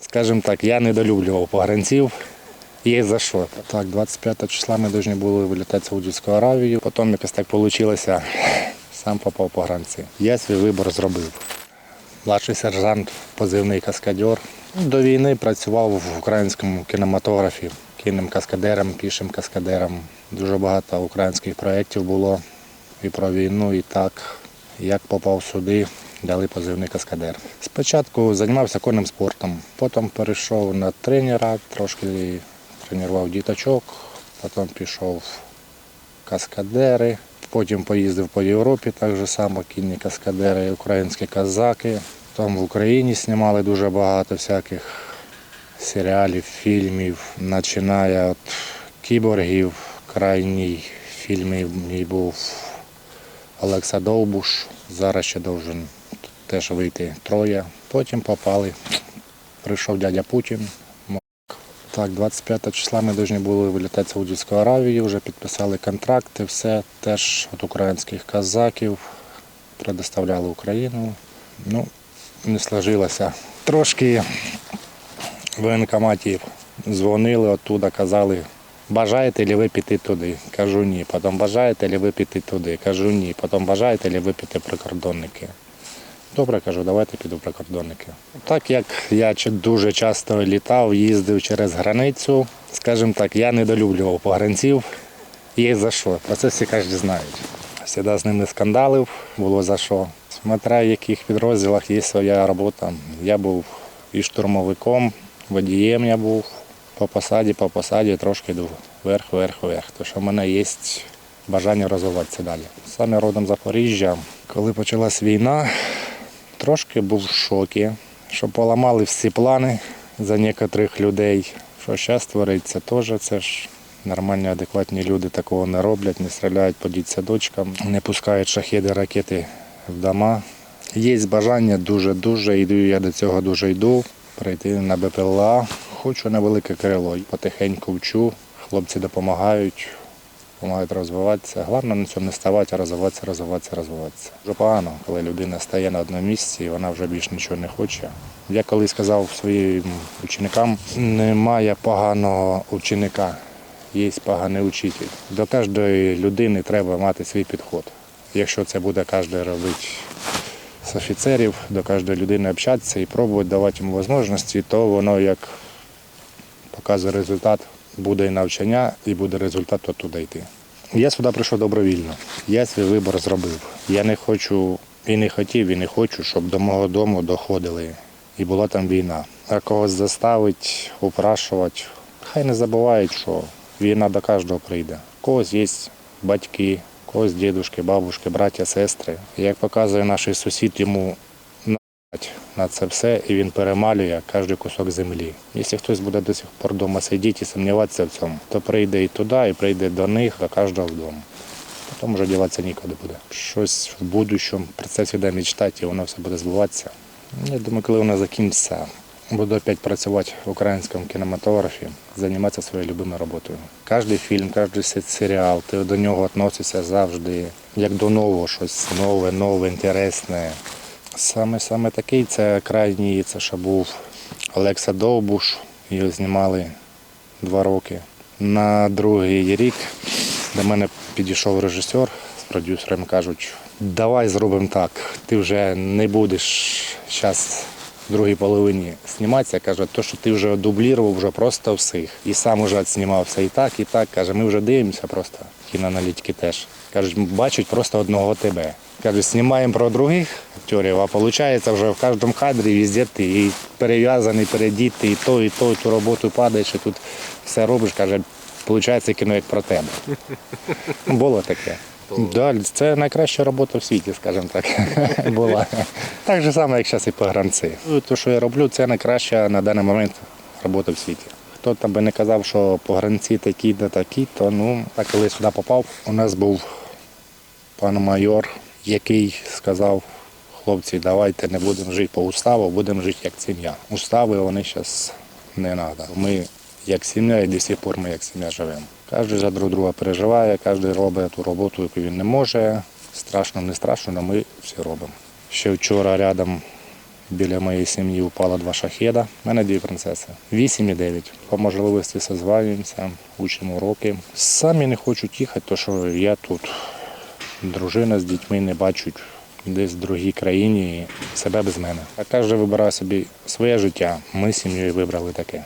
Скажімо так, я недолюблював погранців. Є за що. Так, 25 числа ми повинні були вилітати в Саудівську Аравію. Потім якось так вийшло, сам попав в погранці. Я свій вибір зробив. Младший сержант, позивний каскадер. До війни працював в українському кінематографі, кінним каскадером, пішим каскадером. Дуже багато українських проєктів було і про війну, і так. Як попав сюди, дали позивний каскадер. Спочатку займався конним спортом, потім перейшов на тренера, трошки тренував діточок, потім пішов каскадери. Потім поїздив по Європі, так же само кінні каскадери, українські казаки. Там в Україні знімали дуже багато всяких серіалів, фільмів, починає від кіборгів. Крайній фільм мій був Олекса Довбуш. Зараз ще должен теж вийти троє. Потім попали. Прийшов дядя Путін. Так, 25 числа ми повинні були вилітати в Саудівську Аравію, вже підписали контракти, все теж від українських казаків предоставляли Україну. Ну, не сложилося. Трошки в воєнкоматі дзвонили оттуда, казали, бажаєте ли ви піти туди? Кажу ні. Потім бажаєте ли ви піти туди? Кажу ні. Потім бажаєте ли ви піти прикордонники? Добре, кажу, давайте піду в прикордонники. Так як я дуже часто літав, їздив через границю, скажімо так, я недолюблював погранців. Є за що. Про це всі кожен знають. Всегда з ними скандалив, було за що. Смотря в яких підрозділах є своя робота. Я був і штурмовиком, водієм я був. По посаді, по посаді трошки йду вверх, вверх, вверх. Тому що в мене є бажання розвиватися далі. Саме родом Запоріжжя. Коли почалась війна, трошки був в шокі, що поламали всі плани за некоторих людей. Що зараз твориться, теж це ж нормальні, адекватні люди такого не роблять, не стріляють по дітсадочкам, не пускають шахеди, ракети в дома. Є бажання дуже-дуже, йду, я до цього дуже йду, прийти на БПЛА. Хочу на велике крило. Потихеньку вчу, хлопці допомагають, допомагають розвиватися. Головне на цьому не ставати, а розвиватися, розвиватися, розвиватися. Дуже погано, коли людина стає на одному місці і вона вже більше нічого не хоче. Я колись сказав своїм ученикам, немає поганого ученика, є поганий учитель. До кожної людини треба мати свій підход. Якщо це буде кожен робити з офіцерів, до кожної людини общатися і пробувати давати йому можливості, то воно як показує результат, буде і навчання, і буде результат оттуда йти. Я сюди прийшов добровільно. Я свій вибір зробив. Я не хочу і не хотів, і не хочу, щоб до мого дому доходили. І була там війна. А когось заставить, упрашувати. Хай не забувають, що війна до кожного прийде. У когось є батьки, у когось дідушки, бабушки, браття, сестри. Як показує наш сусід, йому на це все, і він перемалює кожен кусок землі. Якщо хтось буде до сих пор вдома сидіти і сумніватися в цьому, то прийде і туди, і прийде до них, до кожного вдома. Потім вже діватися нікуди буде. Щось в будущому, про це завжди мечтати, і воно все буде збуватися. Я думаю, коли воно закінчиться, буду опять працювати в українському кінематографі, займатися своєю любимою роботою. Кожен фільм, кожен серіал, ти до нього відносишся завжди, як до нового, щось нове, нове, інтересне. Саме саме такий це крайній, це ще був Олекса Довбуш. Його знімали два роки. На другий рік до мене підійшов режисер з продюсером, кажуть, давай зробимо так. Ти вже не будеш зараз в другій половині зніматися. Каже, то, що ти вже дублірував вже просто всіх. І сам вже знімався і так, і так. Каже, ми вже дивимося просто. Кіноаналітики теж. Кажуть, бачать просто одного тебе. Кажуть, знімаємо про других акторів, а виходить вже в кожному кадрі везде ти і перев'язаний, передіти, і то, і то, і ту роботу падаєш, і тут все робиш, каже, виходить кіно як про тебе. Було таке. Да, це найкраща робота в світі, скажімо так, була. Так же само, як зараз і погранці. Ну, Те, що я роблю, це найкраща на даний момент робота в світі. Хто там би не казав, що погранці такі да такі, то ну, а коли сюди попав, у нас був пан майор, який сказав, хлопці, давайте не будемо жити по уставу, будемо жити як сім'я. Устави вони зараз не треба. Ми як сім'я і до сих пор ми як сім'я живемо. Кожен за друг друга переживає, кожен робить ту роботу, яку він не може. Страшно, не страшно, але ми всі робимо. Ще вчора рядом Біля моєї сім'ї упало два шахеда. У мене дві принцеси. Вісім і дев'ять. По можливості созванюємося, учимо уроки. Самі не хочуть їхати, тому що я тут. Дружина з дітьми не бачать десь в другій країні себе без мене. А кожен вибирає собі своє життя. Ми з сім'єю вибрали таке.